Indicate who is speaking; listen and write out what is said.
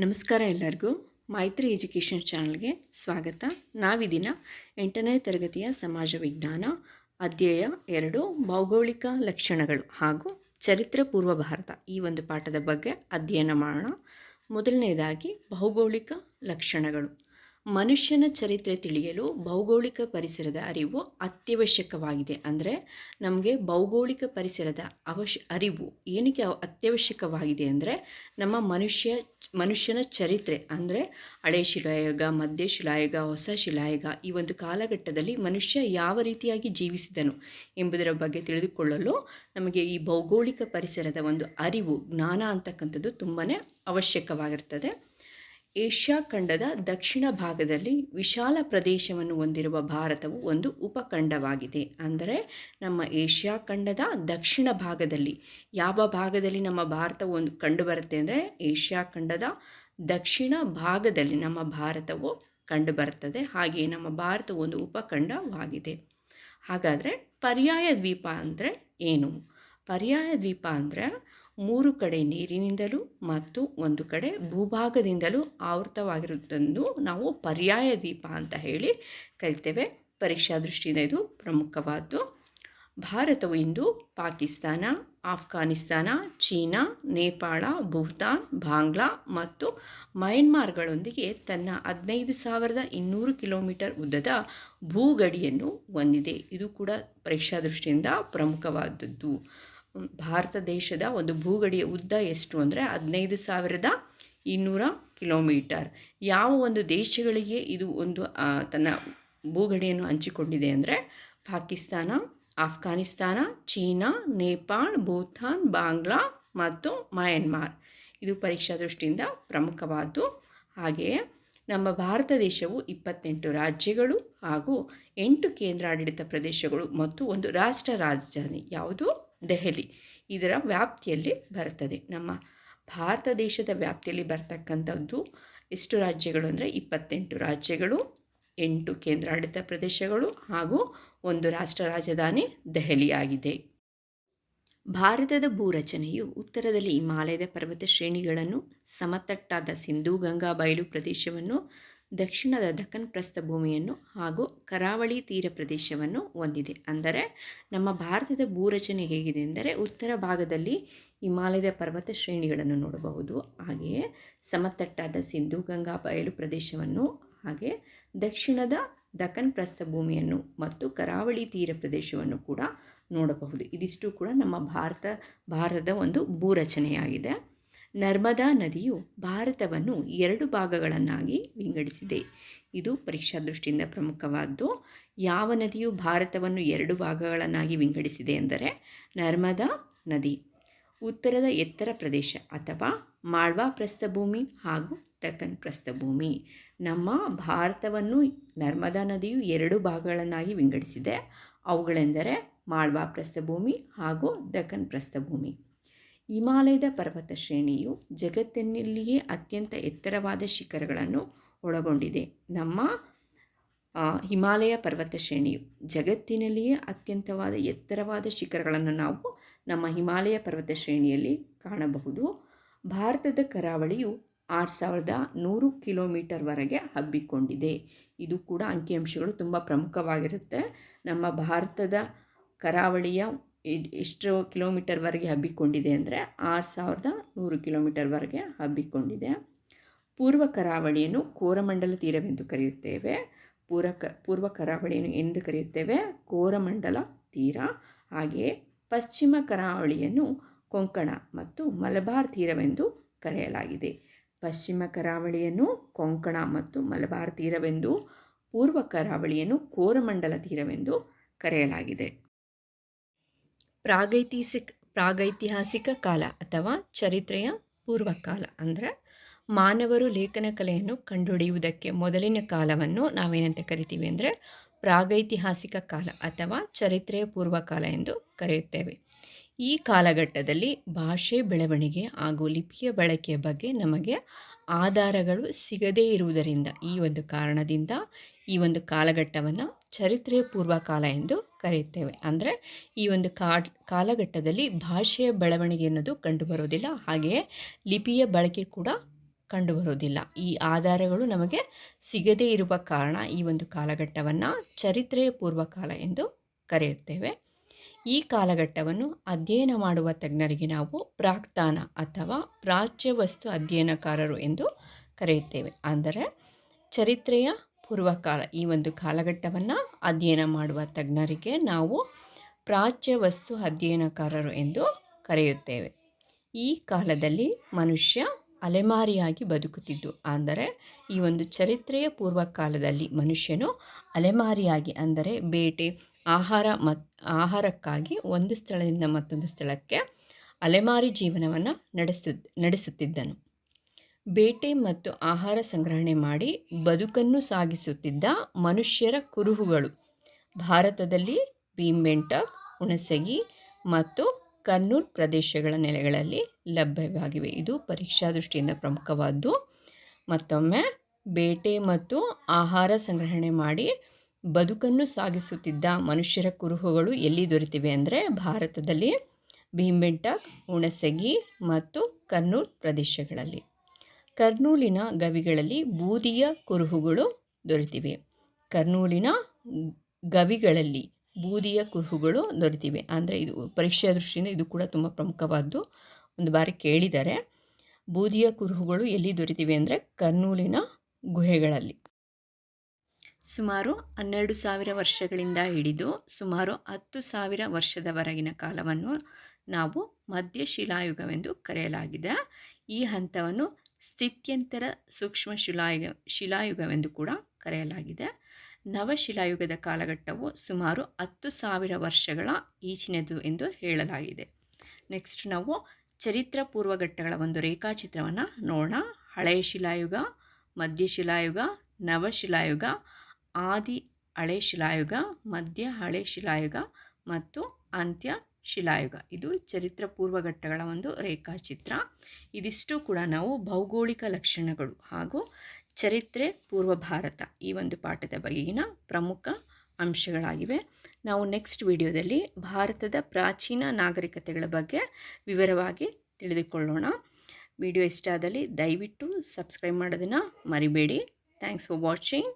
Speaker 1: ನಮಸ್ಕಾರ ಎಲ್ಲರಿಗೂ. ಮೈತ್ರಿ ಎಜುಕೇಷನ್ ಚಾನಲ್ಗೆ ಸ್ವಾಗತ. ನಾವಿದಿನ ಎಂಟನೇ ತರಗತಿಯ ಸಮಾಜ ವಿಜ್ಞಾನ, ಅಧ್ಯಾಯ ಎರಡು, ಭೌಗೋಳಿಕ ಲಕ್ಷಣಗಳು ಹಾಗೂ ಚರಿತ್ರ ಪೂರ್ವ ಭಾರತ. ಈ ಒಂದು ಪಾಠದ ಬಗ್ಗೆ ಅಧ್ಯಯನ ಮಾಡೋಣ. ಮೊದಲನೇದಾಗಿ, ಭೌಗೋಳಿಕ ಲಕ್ಷಣಗಳು. ಮನುಷ್ಯನ ಚರಿತ್ರೆ ತಿಳಿಯಲು ಭೌಗೋಳಿಕ ಪರಿಸರದ ಅರಿವು ಅತ್ಯವಶ್ಯಕವಾಗಿದೆ. ಅಂದರೆ ನಮಗೆ ಭೌಗೋಳಿಕ ಪರಿಸರದ ಅವಶ್ಯ, ಅರಿವು ಏನಕ್ಕೆ ಅತ್ಯವಶ್ಯಕವಾಗಿದೆ ಅಂದರೆ ನಮ್ಮ ಮನುಷ್ಯ, ಮನುಷ್ಯನ ಚರಿತ್ರೆ. ಅಂದರೆ ಹಳೆ ಶಿಲಾಯುಗ, ಮಧ್ಯ ಶಿಲಾಯುಗ, ಹೊಸ ಶಿಲಾಯುಗ ಈ ಒಂದು ಕಾಲಘಟ್ಟದಲ್ಲಿ ಮನುಷ್ಯ ಯಾವ ರೀತಿಯಾಗಿ ಜೀವಿಸಿದನು ಎಂಬುದರ ಬಗ್ಗೆ ತಿಳಿದುಕೊಳ್ಳಲು ನಮಗೆ ಈ ಭೌಗೋಳಿಕ ಪರಿಸರದ ಒಂದು ಅರಿವು, ಜ್ಞಾನ ಅಂತಕ್ಕಂಥದ್ದು ತುಂಬಾ ಅವಶ್ಯಕವಾಗಿರ್ತದೆ. ಏಷ್ಯಾ ಖಂಡದ ದಕ್ಷಿಣ ಭಾಗದಲ್ಲಿ ವಿಶಾಲ ಪ್ರದೇಶವನ್ನು ಹೊಂದಿರುವ ಭಾರತವು ಒಂದು ಉಪಖಂಡವಾಗಿದೆ. ಅಂದರೆ ನಮ್ಮ ಏಷ್ಯಾ ಖಂಡದ ದಕ್ಷಿಣ ಭಾಗದಲ್ಲಿ ಯಾವ ಭಾಗದಲ್ಲಿ ನಮ್ಮ ಭಾರತವು ಒಂದು ಕಂಡುಬರುತ್ತೆ ಅಂದರೆ ಏಷ್ಯಾ ಖಂಡದ ದಕ್ಷಿಣ ಭಾಗದಲ್ಲಿ ನಮ್ಮ ಭಾರತವು ಕಂಡುಬರುತ್ತದೆ ಹಾಗೆಯೇ ನಮ್ಮ ಭಾರತ ಒಂದು ಉಪಖಂಡವಾಗಿದೆ. ಹಾಗಾದರೆ ಪರ್ಯಾಯ ದ್ವೀಪ ಅಂದರೆ ಏನು? ಪರ್ಯಾಯ ದ್ವೀಪ ಅಂದರೆ ಮೂರು ಕಡೆ ನೀರಿನಿಂದಲೂ ಮತ್ತು ಒಂದು ಕಡೆ ಭೂಭಾಗದಿಂದಲೂ ಆವೃತವಾಗಿರುವುದನ್ನು ನಾವು ಪರ್ಯಾಯ ದೀಪ ಅಂತ ಹೇಳಿ ಕರಿತೇವೆ. ಪರೀಕ್ಷಾ ದೃಷ್ಟಿಯಿಂದ ಇದು ಪ್ರಮುಖವಾದ್ದು. ಭಾರತವು ಇಂದು ಪಾಕಿಸ್ತಾನ, ಆಫ್ಘಾನಿಸ್ತಾನ, ಚೀನಾ, ನೇಪಾಳ, ಭೂತಾನ್, ಬಾಂಗ್ಲಾ ಮತ್ತು ಮಯನ್ಮಾರ್ಗಳೊಂದಿಗೆ ತನ್ನ ಹದಿನೈದು ಸಾವಿರದ ಇನ್ನೂರು ಕಿಲೋಮೀಟರ್ ಉದ್ದದ ಭೂಗಡಿಯನ್ನು ಹೊಂದಿದೆ. ಇದು ಕೂಡ ಪರೀಕ್ಷಾ ದೃಷ್ಟಿಯಿಂದ ಪ್ರಮುಖವಾದದ್ದು. ಭಾರತ ದೇಶದ ಒಂದು ಭೂಗಡಿಯ ಉದ್ದ ಎಷ್ಟು ಅಂದರೆ ಹದಿನೈದು ಸಾವಿರದ ಇನ್ನೂರ ಕಿಲೋಮೀಟರ್. ಯಾವ ಒಂದು ದೇಶಗಳಿಗೆ ಇದು ಒಂದು ತನ್ನ ಭೂಗಡಿಯನ್ನು ಹಂಚಿಕೊಂಡಿದೆ ಅಂದರೆ ಪಾಕಿಸ್ತಾನ, ಆಫ್ಘಾನಿಸ್ತಾನ, ಚೀನಾ, ನೇಪಾಳ್, ಭೂತಾನ್, ಬಾಂಗ್ಲಾ ಮತ್ತು ಮಯನ್ಮಾರ್. ಇದು ಪರೀಕ್ಷಾ ದೃಷ್ಟಿಯಿಂದ ಪ್ರಮುಖವಾದ್ದು. ಹಾಗೆಯೇ ನಮ್ಮ ಭಾರತ ದೇಶವು ಇಪ್ಪತ್ತೆಂಟು ರಾಜ್ಯಗಳು ಹಾಗೂ ಎಂಟು ಕೇಂದ್ರಾಡಳಿತ ಪ್ರದೇಶಗಳು ಮತ್ತು ಒಂದು ರಾಷ್ಟ್ರ ರಾಜಧಾನಿ. ಯಾವುದು? ದೆಹಲಿ. ಇದರ ವ್ಯಾಪ್ತಿಯಲ್ಲಿ ಬರ್ತದೆ ನಮ್ಮ ಭಾರತ ದೇಶದ ವ್ಯಾಪ್ತಿಯಲ್ಲಿ ಬರ್ತಕ್ಕಂಥದ್ದು ಎಷ್ಟು ರಾಜ್ಯಗಳು ಅಂದರೆ ಇಪ್ಪತ್ತೆಂಟು ರಾಜ್ಯಗಳು, ಎಂಟು ಕೇಂದ್ರಾಡಳಿತ ಪ್ರದೇಶಗಳು ಹಾಗೂ ಒಂದು ರಾಷ್ಟ್ರ ರಾಜಧಾನಿ ದೆಹಲಿಯಾಗಿದೆ. ಭಾರತದ ಭೂರಚನೆಯು ಉತ್ತರದಲ್ಲಿ ಹಿಮಾಲಯದ ಪರ್ವತ ಶ್ರೇಣಿಗಳನ್ನು ಸಮತಟ್ಟಾದ ಸಿಂಧೂ ಗಂಗಾ ಬಯಲು ಪ್ರದೇಶವನ್ನು ದಕ್ಷಿಣದ ದಕ್ಕನ್ ಪ್ರಸ್ಥಭೂಮಿಯನ್ನು ಹಾಗೂ ಕರಾವಳಿ ತೀರ ಪ್ರದೇಶವನ್ನು ಹೊಂದಿದೆ. ಅಂದರೆ ನಮ್ಮ ಭಾರತದ ಭೂರಚನೆ ಹೇಗಿದೆ ಎಂದರೆ ಉತ್ತರ ಭಾಗದಲ್ಲಿ ಹಿಮಾಲಯದ ಪರ್ವತ ಶ್ರೇಣಿಗಳನ್ನು ನೋಡಬಹುದು. ಹಾಗೆಯೇ ಸಮತಟ್ಟಾದ ಸಿಂಧೂ, ಗಂಗಾ, ಬಯಲು ಪ್ರದೇಶವನ್ನು ಹಾಗೆ ದಕ್ಷಿಣದ ದಕ್ಕನ್ ಪ್ರಸ್ಥಭೂಮಿಯನ್ನು ಮತ್ತು ಕರಾವಳಿ ತೀರ ಪ್ರದೇಶವನ್ನು ಕೂಡ ನೋಡಬಹುದು. ಇದಿಷ್ಟು ಕೂಡ ನಮ್ಮ ಭಾರತ, ಭಾರತದ ಒಂದು ಭೂರಚನೆಯಾಗಿದೆ. ನರ್ಮದಾ ನದಿಯು ಭಾರತವನ್ನು ಎರಡು ಭಾಗಗಳನ್ನಾಗಿ ವಿಂಗಡಿಸಿದೆ. ಇದು ಪರೀಕ್ಷಾ ದೃಷ್ಟಿಯಿಂದ ಪ್ರಮುಖವಾದ್ದು. ಯಾವ ನದಿಯು ಭಾರತವನ್ನು ಎರಡು ಭಾಗಗಳನ್ನಾಗಿ ವಿಂಗಡಿಸಿದೆ ಎಂದರೆ ನರ್ಮದಾ ನದಿ. ಉತ್ತರದ ಎತ್ತರ ಪ್ರದೇಶ ಅಥವಾ ಮಾಳ್ವಾ ಪ್ರಸ್ಥಭೂಮಿ ಹಾಗೂ ದಕ್ಕನ್ ಪ್ರಸ್ಥಭೂಮಿ. ನಮ್ಮ ಭಾರತವನ್ನು ನರ್ಮದಾ ನದಿಯು ಎರಡು ಭಾಗಗಳನ್ನಾಗಿ ವಿಂಗಡಿಸಿದೆ. ಅವುಗಳೆಂದರೆ ಮಾಳ್ವಾ ಪ್ರಸ್ಥಭೂಮಿ ಹಾಗೂ ದಕ್ಕನ್ ಪ್ರಸ್ಥಭೂಮಿ. ಹಿಮಾಲಯದ ಪರ್ವತ ಶ್ರೇಣಿಯು ಜಗತ್ತಿನಲ್ಲಿಯೇ ಅತ್ಯಂತ ಎತ್ತರವಾದ ಶಿಖರಗಳನ್ನು ಒಳಗೊಂಡಿದೆ. ನಮ್ಮ ಹಿಮಾಲಯ ಪರ್ವತ ಶ್ರೇಣಿಯು ಜಗತ್ತಿನಲ್ಲಿಯೇ ಅತ್ಯಂತವಾದ ಎತ್ತರವಾದ ಶಿಖರಗಳನ್ನು ನಾವು ನಮ್ಮ ಹಿಮಾಲಯ ಪರ್ವತ ಶ್ರೇಣಿಯಲ್ಲಿ ಕಾಣಬಹುದು. ಭಾರತದ ಕರಾವಳಿಯು ಆರು ಸಾವಿರದ ನೂರು ಕಿಲೋಮೀಟರ್ವರೆಗೆ ಹಬ್ಬಿಕೊಂಡಿದೆ. ಇದು ಕೂಡ ಅಂಕಿಅಂಶಗಳು ತುಂಬ ಪ್ರಮುಖವಾಗಿರುತ್ತೆ. ನಮ್ಮ ಭಾರತದ ಕರಾವಳಿಯ ಎಷ್ಟು ಕಿಲೋಮೀಟರ್ವರೆಗೆ ಹಬ್ಬಿಕೊಂಡಿದೆ ಅಂದರೆ ಆರು ಸಾವಿರದ ನೂರು ಕಿಲೋಮೀಟರ್ವರೆಗೆ ಹಬ್ಬಿಕೊಂಡಿದೆ. ಪೂರ್ವ ಕರಾವಳಿಯನ್ನು ಕೋರಮಂಡಲ ತೀರವೆಂದು ಕರೆಯುತ್ತೇವೆ. ಪೂರ್ವ ಕ ಪೂರ್ವ ಕರಾವಳಿಯನ್ನು ಎಂದು ಕರೆಯುತ್ತೇವೆ. ಕೋರಮಂಡಲ ತೀರ. ಹಾಗೆಯೇ ಪಶ್ಚಿಮ ಕರಾವಳಿಯನ್ನು ಕೊಂಕಣ ಮತ್ತು ಮಲಬಾರ್ ತೀರವೆಂದು ಕರೆಯಲಾಗಿದೆ. ಪಶ್ಚಿಮ ಕರಾವಳಿಯನ್ನು ಕೊಂಕಣ ಮತ್ತು ಮಲಬಾರ್ ತೀರವೆಂದು, ಪೂರ್ವ ಕರಾವಳಿಯನ್ನು ಕೋರಮಂಡಲ ತೀರವೆಂದು ಕರೆಯಲಾಗಿದೆ. ಪ್ರಾಗೈತಿಹಾಸಿಕ ಪ್ರಾಗೈತಿಹಾಸಿಕ ಕಾಲ ಅಥವಾ ಚರಿತ್ರೆಯ ಪೂರ್ವಕಾಲ ಅಂದರೆ ಮಾನವರು ಲೇಖನ ಕಲೆಯನ್ನು ಕಂಡುಹಿಡಿಯುವುದಕ್ಕೆ ಮೊದಲಿನ ಕಾಲವನ್ನು ನಾವೇನಂತ ಕರಿತೀವಿ ಅಂದರೆ ಪ್ರಾಗೈತಿಹಾಸಿಕ ಕಾಲ ಅಥವಾ ಚರಿತ್ರೆಯ ಪೂರ್ವಕಾಲ ಎಂದು ಕರೆಯುತ್ತೇವೆ. ಈ ಕಾಲಘಟ್ಟದಲ್ಲಿ ಭಾಷೆ ಬೆಳವಣಿಗೆ ಹಾಗೂ ಲಿಪಿಯ ಬಳಕೆಯ ಬಗ್ಗೆ ನಮಗೆ ಆಧಾರಗಳು ಸಿಗದೇ ಇರುವುದರಿಂದ ಈ ಒಂದು ಕಾರಣದಿಂದ ಈ ಒಂದು ಕಾಲಘಟ್ಟವನ್ನು ಚರಿತ್ರೆಯ ಪೂರ್ವಕಾಲ ಎಂದು ಕರೆಯುತ್ತೇವೆ. ಅಂದರೆ ಈ ಒಂದು ಕಾಲಘಟ್ಟದಲ್ಲಿ ಭಾಷೆಯ ಬೆಳವಣಿಗೆ ಅನ್ನೋದು ಕಂಡುಬರುವುದಿಲ್ಲ, ಹಾಗೆಯೇ ಲಿಪಿಯ ಬಳಕೆ ಕೂಡ ಕಂಡುಬರುವುದಿಲ್ಲ. ಈ ಆಧಾರಗಳು ನಮಗೆ ಸಿಗದೇ ಇರುವ ಕಾರಣ ಈ ಒಂದು ಕಾಲಘಟ್ಟವನ್ನು ಚರಿತ್ರೆಯ ಪೂರ್ವಕಾಲ ಎಂದು ಕರೆಯುತ್ತೇವೆ. ಈ ಕಾಲಘಟ್ಟವನ್ನು ಅಧ್ಯಯನ ಮಾಡುವ ತಜ್ಞರಿಗೆ ನಾವು ಪ್ರಾಕ್ತಾನ ಅಥವಾ ಪ್ರಾಚ್ಯ ವಸ್ತು ಅಧ್ಯಯನಕಾರರು ಎಂದು ಕರೆಯುತ್ತೇವೆ. ಅಂದರೆ ಚರಿತ್ರೆಯ ಪೂರ್ವಕಾಲ, ಈ ಒಂದು ಕಾಲಘಟ್ಟವನ್ನು ಅಧ್ಯಯನ ಮಾಡುವ ತಜ್ಞರಿಗೆ ನಾವು ಪ್ರಾಚ್ಯ ವಸ್ತು ಅಧ್ಯಯನಕಾರರು ಎಂದು ಕರೆಯುತ್ತೇವೆ. ಈ ಕಾಲದಲ್ಲಿ ಮನುಷ್ಯ ಅಲೆಮಾರಿಯಾಗಿ ಬದುಕುತ್ತಿದ್ದು, ಅಂದರೆ ಈ ಒಂದು ಚರಿತ್ರೆಯ ಪೂರ್ವಕಾಲದಲ್ಲಿ ಮನುಷ್ಯನು ಅಲೆಮಾರಿಯಾಗಿ, ಅಂದರೆ ಬೇಟೆ ಆಹಾರ ಮತ್, ಆಹಾರಕ್ಕಾಗಿ ಒಂದು ಸ್ಥಳದಿಂದ ಮತ್ತೊಂದು ಸ್ಥಳಕ್ಕೆ ಅಲೆಮಾರಿ ಜೀವನವನ್ನು ನಡೆಸು ನಡೆಸುತ್ತಿದ್ದನು. ಬೇಟೆ ಮತ್ತು ಆಹಾರ ಸಂಗ್ರಹಣೆ ಮಾಡಿ ಬದುಕನ್ನು ಸಾಗಿಸುತ್ತಿದ್ದ ಮನುಷ್ಯರ ಕುರುಹುಗಳು. ಭಾರತದಲ್ಲಿ ಭೀಮ್ಬೆಂಟಕ್ ಹುಣಸಗಿ ಮತ್ತು ಕರ್ನೂಲ್ ಪ್ರದೇಶಗಳ ನೆಲೆಗಳಲ್ಲಿ ಲಭ್ಯವಾಗಿವೆ. ಇದು ಪರೀಕ್ಷಾ ದೃಷ್ಟಿಯಿಂದ ಪ್ರಮುಖವಾದ್ದು. ಮತ್ತೊಮ್ಮೆ ಬೇಟೆ ಮತ್ತು ಆಹಾರ ಸಂಗ್ರಹಣೆ ಮಾಡಿ ಬದುಕನ್ನು ಸಾಗಿಸುತ್ತಿದ್ದ ಮನುಷ್ಯರ ಕುರುಹುಗಳು ಎಲ್ಲಿ ದೊರೆತಿವೆ ಅಂದರೆ ಭಾರತದಲ್ಲಿ ಭೀಮೆಂಟ ಹುಣಸಗಿ ಮತ್ತು ಕರ್ನೂಲ್ ಪ್ರದೇಶಗಳಲ್ಲಿ. ಕರ್ನೂಲಿನ ಗವಿಗಳಲ್ಲಿ ಬೂದಿಯ ಕುರುಹುಗಳು ದೊರೆತಿವೆ. ಕರ್ನೂಲಿನ ಗವಿಗಳಲ್ಲಿ ಬೂದಿಯ ಕುರುಹುಗಳು ದೊರೆತಿವೆ. ಅಂದರೆ ಇದು ಪರೀಕ್ಷೆಯ ದೃಷ್ಟಿಯಿಂದ ಇದು ಕೂಡ ತುಂಬ ಪ್ರಮುಖವಾದ್ದು. ಒಂದು ಬಾರಿ ಕೇಳಿದರೆ, ಬೂದಿಯ ಕುರುಹುಗಳು ಎಲ್ಲಿ ದೊರೆತಿವೆ ಅಂದರೆ ಕರ್ನೂಲಿನ ಗುಹೆಗಳಲ್ಲಿ. ಸುಮಾರು ಹನ್ನೆರಡು ಸಾವಿರ ವರ್ಷಗಳಿಂದ ಹಿಡಿದು ಸುಮಾರು ಹತ್ತು ಸಾವಿರ ವರ್ಷದವರೆಗಿನ ಕಾಲವನ್ನು ನಾವು ಮಧ್ಯ ಶಿಲಾಯುಗವೆಂದು ಕರೆಯಲಾಗಿದೆ. ಈ ಹಂತವನ್ನು ಸ್ಥಿತ್ಯಂತರ ಸೂಕ್ಷ್ಮ ಶಿಲಾಯುಗ, ಶಿಲಾಯುಗವೆಂದು ಕೂಡ ಕರೆಯಲಾಗಿದೆ. ನವಶಿಲಾಯುಗದ ಕಾಲಘಟ್ಟವು ಸುಮಾರು ಹತ್ತು ಸಾವಿರ ವರ್ಷಗಳ ಈಚಿನದು ಎಂದು ಹೇಳಲಾಗಿದೆ. ನೆಕ್ಸ್ಟ್ ನಾವು ಚರಿತ್ರ ಪೂರ್ವಘಟ್ಟಗಳ ಒಂದು ರೇಖಾಚಿತ್ರವನ್ನು ನೋಡೋಣ. ಹಳೆಯ ಶಿಲಾಯುಗ ಮಧ್ಯ ಶಿಲಾಯುಗ ನವಶಿಲಾಯುಗ ಆದಿ ಹಳೆ ಶಿಲಾಯುಗ, ಮಧ್ಯ ಹಳೆ ಶಿಲಾಯುಗ ಮತ್ತು ಅಂತ್ಯ ಶಿಲಾಯುಗ. ಇದು ಚರಿತ್ರ ಪೂರ್ವಘಟ್ಟಗಳ ಒಂದು ರೇಖಾಚಿತ್ರ. ಇದಿಷ್ಟು ಕೂಡ ನಾವು ಭೌಗೋಳಿಕ ಲಕ್ಷಣಗಳು ಹಾಗೂ ಚರಿತ್ರೆ ಪೂರ್ವ ಭಾರತ ಈ ಒಂದು ಪಾಠದ ಬಗೆಗಿನ ಪ್ರಮುಖ ಅಂಶಗಳಾಗಿವೆ. ನಾವು ನೆಕ್ಸ್ಟ್ ವಿಡಿಯೋದಲ್ಲಿ ಭಾರತದ ಪ್ರಾಚೀನ ನಾಗರಿಕತೆಗಳ ಬಗ್ಗೆ ವಿವರವಾಗಿ ತಿಳಿದುಕೊಳ್ಳೋಣ. ವಿಡಿಯೋ ಇಷ್ಟ ಆದಲ್ಲಿ ದಯವಿಟ್ಟು ಸಬ್ಸ್ಕ್ರೈಬ್ ಮಾಡೋದನ್ನು ಮರಿಬೇಡಿ. Thanks for watching